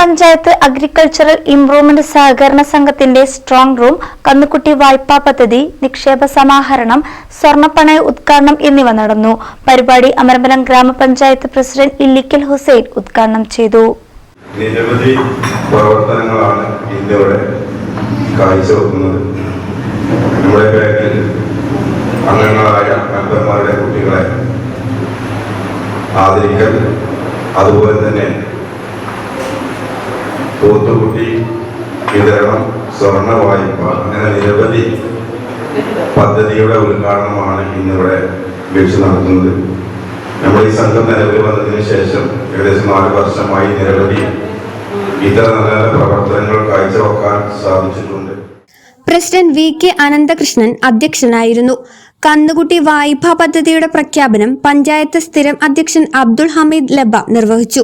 Panchayat agricultural improvement സഹകരണ സംഘത്തിന്റെ strong room കന്നുകുട്ടി വായ്പാ പദ്ധതി നിക്ഷേപ സമാഹരണം സ്വർണപ്പണയ ഉദ്ഘാടനം എന്നിവ നടന്നു. പരിപാടി അമരമ്പലം ഗ്രാമപഞ്ചായത്ത് പ്രസിഡന്റ് ഇല്ലിക്കൽ ഹുസൈൻ ഉദ്ഘാടനം ചെയ്തു. നിരവധി പ്രവർത്തനങ്ങളാണ് ഇന്ത്യയുടെ കാഴ്ചവെക്കുന്നത്. നമ്മുടെ ബാങ്കിൽ അംഗങ്ങളായ മെമ്പർമാരുടെ കുട്ടികളെ ആദരിക്കൽ അതുപോലെ തന്നെ പോത്തുകുട്ടി വിതരണം സ്വർണ വായ്പ അങ്ങനെ നിരവധി പദ്ധതിയുടെ ഉദ്ഘാടനമാണ് ഇന്നിവിടെ വെച്ച് നടത്തുന്നത്. നമ്മൾ ഈ സംഘം നിലവിൽ വന്നതിന് ശേഷം ഏകദേശം നാല് വർഷമായി നിരവധി ഇത്തരം നല്ല പ്രവർത്തനങ്ങൾ കാഴ്ചവെക്കാൻ സാധിച്ചിട്ടുണ്ട്. പ്രസിഡന്റ് വി കെ അനന്തകൃഷ്ണൻ അധ്യക്ഷനായിരുന്നു. കന്നുകുട്ടി വായ്പാ പദ്ധതിയുടെ പ്രഖ്യാപനം പഞ്ചായത്ത് സ്ഥിരം അധ്യക്ഷൻ അബ്ദുൾ ഹമീദ് ലബ നിർവഹിച്ചു.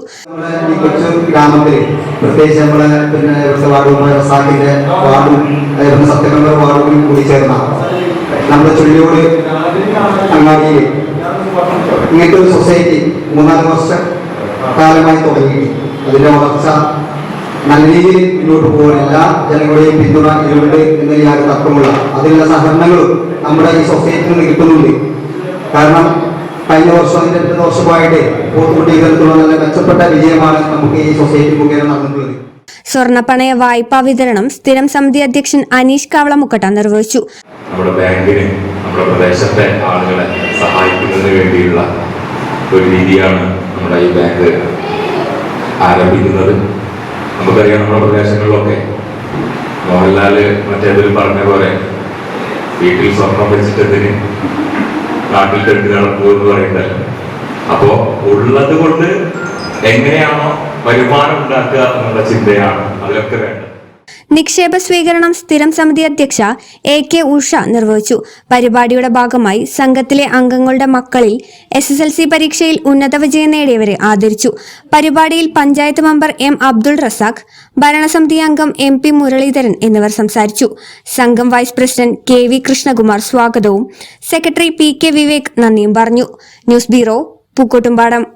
കൂടി ഇങ്ങനത്തെ ഒരു സൊസൈറ്റി മൂന്നാൽ വർഷ കാലമായി തുടങ്ങി. അതിന്റെ വളർച്ച നല്ല രീതിയിൽ മുന്നോട്ട് പോകാൻ എല്ലാ ജനങ്ങളുടെയും പിന്തുണ ഇതിലുണ്ട് എന്ന് തർക്കമുള്ള അതിനുള്ള സഹകരണങ്ങളും നമ്മുടെ ഈ സൊസൈറ്റിയിൽ നിന്ന് കിട്ടുന്നുണ്ട്. കാരണം കഴിഞ്ഞ വർഷം അതിന്റെ രണ്ട് വർഷമായിട്ട് പോത്തുകുട്ടികൾക്കുള്ള നല്ല മെച്ചപ്പെട്ട വിജയമാണ് നമുക്ക് ഈ സൊസൈറ്റി മുഖേന നടന്നിട്ടുള്ളത്. സ്വർണപ്പണയ വായ്പാ വിതരണം സ്ഥിരം സമിതി അധ്യക്ഷൻ അനീഷ് കാവളമുക്കട്ട നിർവഹിച്ചു. നമ്മുടെ ബാങ്കിന് നമ്മുടെ പ്രദേശത്തെ ആളുകളെ സഹായിക്കുന്നതിന് വേണ്ടിയുള്ള ഒരു രീതിയാണ് നമ്മുടെ ഈ ബാങ്ക് ആരംഭിക്കുന്നത്. നമുക്കറിയാം നമ്മുടെ പ്രദേശങ്ങളിലൊക്കെ മോഹൻലാൽ മറ്റേതൊരു പറഞ്ഞ പോലെ വീട്ടിൽ സ്വർണം വെച്ചിട്ടതിന് നാട്ടിൽ കെട്ടി നടക്കൂ എന്ന് പറയുന്നത് അപ്പോ ഉള്ളത് കൊണ്ട് എങ്ങനെയാണോ വരുമാനം ഉണ്ടാക്കുക എന്നുള്ള ചിന്തയാണ് അതിലൊക്കെ വേണ്ടത്. നിക്ഷേപ സ്വീകരണം സ്ഥിരം സമിതി അധ്യക്ഷ എ കെ ഉഷ നിർവഹിച്ചു. പരിപാടിയുടെ ഭാഗമായി സംഘത്തിലെ അംഗങ്ങളുടെ മക്കളിൽ എസ് എസ് എൽ സി പരീക്ഷയിൽ ഉന്നത വിജയം നേടിയവരെ ആദരിച്ചു. പരിപാടിയിൽ പഞ്ചായത്ത് മെമ്പർ എം അബ്ദുൾ റസാഖ് ഭരണസമിതി അംഗം എം പി മുരളീധരൻ എന്നിവർ സംസാരിച്ചു. സംഘം vice president K V Krishnakumar സ്വാഗതവും സെക്രട്ടറി പി കെ വിവേക് നന്ദിയും പറഞ്ഞു. News bureau Pookkottumpadam.